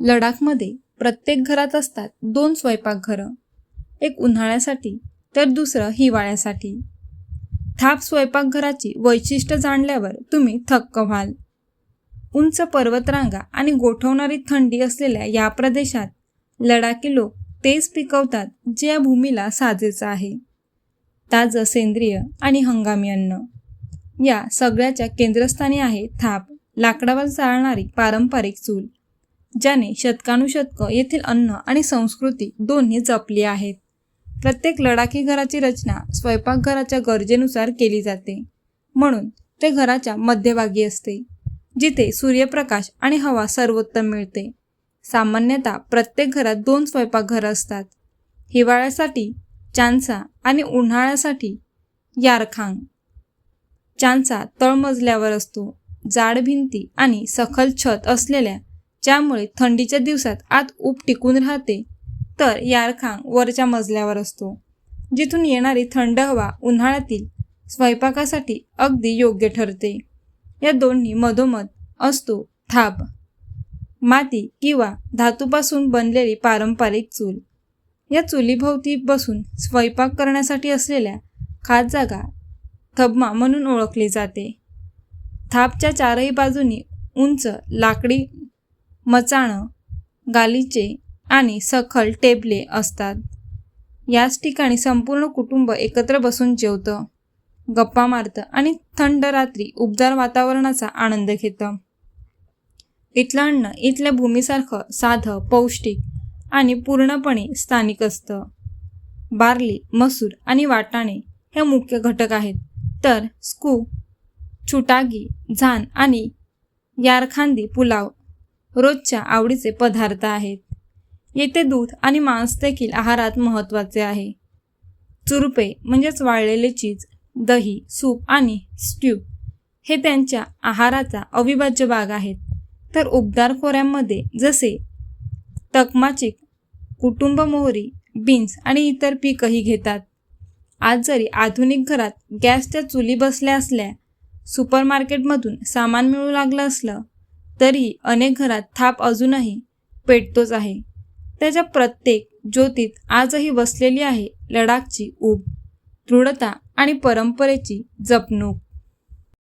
लडाखमध्ये प्रत्येक घरात असतात दोन स्वयंपाकघरं एक उन्हाळ्यासाठी तर दुसरं हिवाळ्यासाठी. थाप स्वयंपाकघराची वैशिष्ट्य जाणल्यावर तुम्ही थक्क व्हाल. उंच पर्वतरांगा आणि गोठवणारी थंडी असलेल्या या प्रदेशात लडाखी लोक तेच पिकवतात जे या भूमीला साजेचं आहे. ताजं सेंद्रिय आणि हंगामी अन्न. या सगळ्याच्या केंद्रस्थानी आहे थाप लाकडावर चालणारी पारंपरिक चूल. ज्याने शतकानुशतकं येथील अन्न आणि संस्कृती दोन्ही जपली आहेत. प्रत्येक लडाखी घराची रचना स्वयंपाकघराच्या गरजेनुसार केली जाते. म्हणून ते घराच्या मध्यभागी असते जिथे सूर्यप्रकाश आणि हवा सर्वोत्तम मिळते. सामान्यतः प्रत्येक घरात दोन स्वयंपाकघरं असतात. हिवाळ्यासाठी चांसा आणि उन्हाळ्यासाठी यारखांग. चांचा तळमजल्यावर असतो जाड भिंती आणि सखल छत असलेल्या ज्यामुळे थंडीच्या दिवसात आत ऊब टिकून राहते तर यारखांग वरच्या मजल्यावर असतो. जिथून येणारी थंड हवा उन्हाळ्यातील स्वयंपाकासाठी अगदी योग्य ठरते. या दोन्ही मधोमध असतो थाप माती किंवा धातूपासून बनलेली पारंपरिक चूल. या चुलीभोवती बसून स्वयंपाक करण्यासाठी असलेल्या खास जागा थबमा म्हणून ओळखली जाते. थापच्या चारही बाजूनी उंच लाकडी मचाणं गालिचे आणि सखल टेबले असतात. याच ठिकाणी संपूर्ण कुटुंब एकत्र बसून जेवतं गप्पा मारतं आणि थंड रात्री उबदार वातावरणाचा आनंद घेतं. इथलं अन्न इथल्या भूमीसारखं साधं पौष्टिक आणि पूर्णपणे स्थानिक असतं. बार्ली मसूर आणि वाटाणे हे मुख्य घटक आहेत. तर स्कू छुटागी झान आणि यारखांदी पुलाव रोजच्या आवडीचे पदार्थ आहेत. येथे दूध आणि मांस देखील आहारात महत्त्वाचे आहे. चुरपे म्हणजेच वाळलेले चीज दही सूप आणि स्ट्यू हे त्यांच्या आहाराचा अविभाज्य भाग आहेत. तर उबदार खोऱ्यांमध्ये जसे तकमाचिक कुटुंब मोहरी बीन्स आणि इतर पीकही घेतात. आज जरी आधुनिक घरात गॅसच्या चुली बसल्या असल्या सुपरमार्केटमधून सामान मिळू लागलं असलं तरीही अनेक घरात थाप अजूनही पेटतोच आहे. त्याच्या प्रत्येक ज्योतीत आजही वसलेली आहे लडाखची ऊब. दृढता आणि परंपरेची जपणूक.